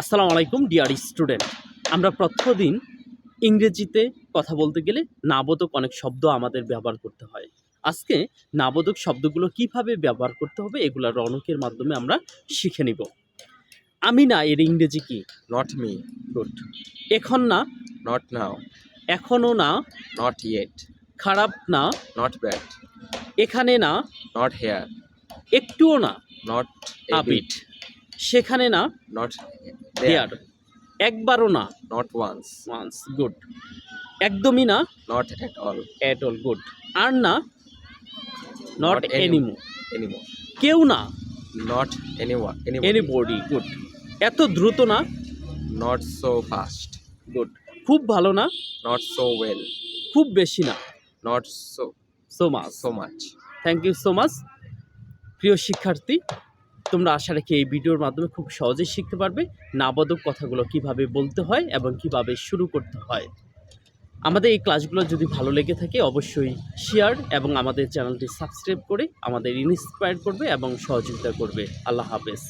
আসসালামু আলাইকুম dear student. আমরা প্রত্যেকদিন ইংরেজিতে কথা বলতে গেলে নাবোধক অনেক শব্দ আমাদের ব্যবহার করতে হয়। আজকে নাবোধক শব্দগুলো কীভাবে ব্যবহার করতে হবে এগুলো রণকের মাধ্যমে আমরা শিখে নিব। আমি না এর ইংরেজি কি? নট মি গুড এখন না? Not now. এখনও না? নট ইয়েট খারাপ না? Not bad. এখানে না? নট হেয়ার একটুও না? নট আবিট সেখানে না? Not there. একবারও না। Not once. ওয়ান্স গুড একদমই না। Not at all at all good আর না নট এনিমো এনিমো কেউ না। Not anyone. Anybody. Anybody good এত দ্রুত না। Not so fast. গুড খুব ভালো না। নট সো ওয়েল খুব বেশি না। Not so so much so much thank you so much প্রিয় শিক্ষার্থী। তোমরা আশা রাখি এই ভিডিওর মাধ্যমে খুব সহজেই শিখতে পারবে নাবাদক কথাগুলো কীভাবে বলতে হয় এবং কীভাবে শুরু করতে হয়। আমাদের এই ক্লাসগুলো যদি ভালো লেগে থাকে অবশ্যই শেয়ার এবং আমাদের চ্যানেলটি সাবস্ক্রাইব করে আমাদের ইন্সপায়ার করবে এবং সহযোগিতা করবে। আল্লাহ হাফেজ।